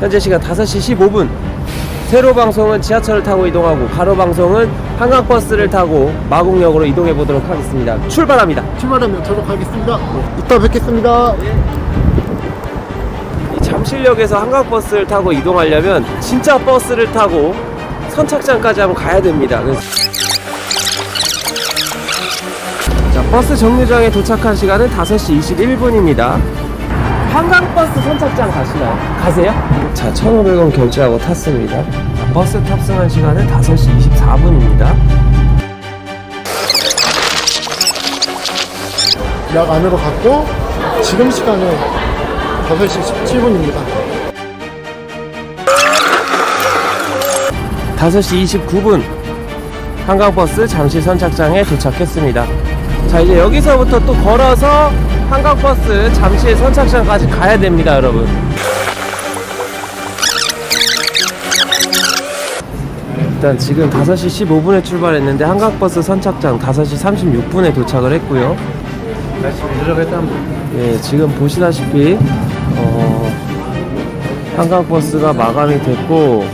현재 시간 5시 15분. 세로 방송은 지하철을 타고 이동하고 가로 방송은 한강버스를 타고 마곡역으로 이동해 보도록 하겠습니다. 출발합니다. 출발하면 저도 가겠습니다. 이따 뵙겠습니다. 이 잠실역에서 한강버스를 타고 이동하려면 진짜 버스를 타고 선착장까지 한번 가야 됩니다. 그래서 자, 버스 정류장에 도착한 시간은 5시 21분입니다. 한강버스 선착장 가시나요? 가세요? 자, 1,500원 결제하고 탔습니다. 자, 버스 탑승한 시간은 5시 24분입니다. 약 안으로 갔고 지금 시간은 5시 17분입니다. 5시 29분 한강버스 잠실 선착장에 도착했습니다. 자 이제 여기서부터 또 걸어서 한강버스 잠실 선착장까지 가야 됩니다 여러분. 일단 지금 5시 15분에 출발했는데 한강버스 선착장 5시 36분에 도착을 했고요. 예, 지금 보시다시피 어, 한강버스가 마감이 됐고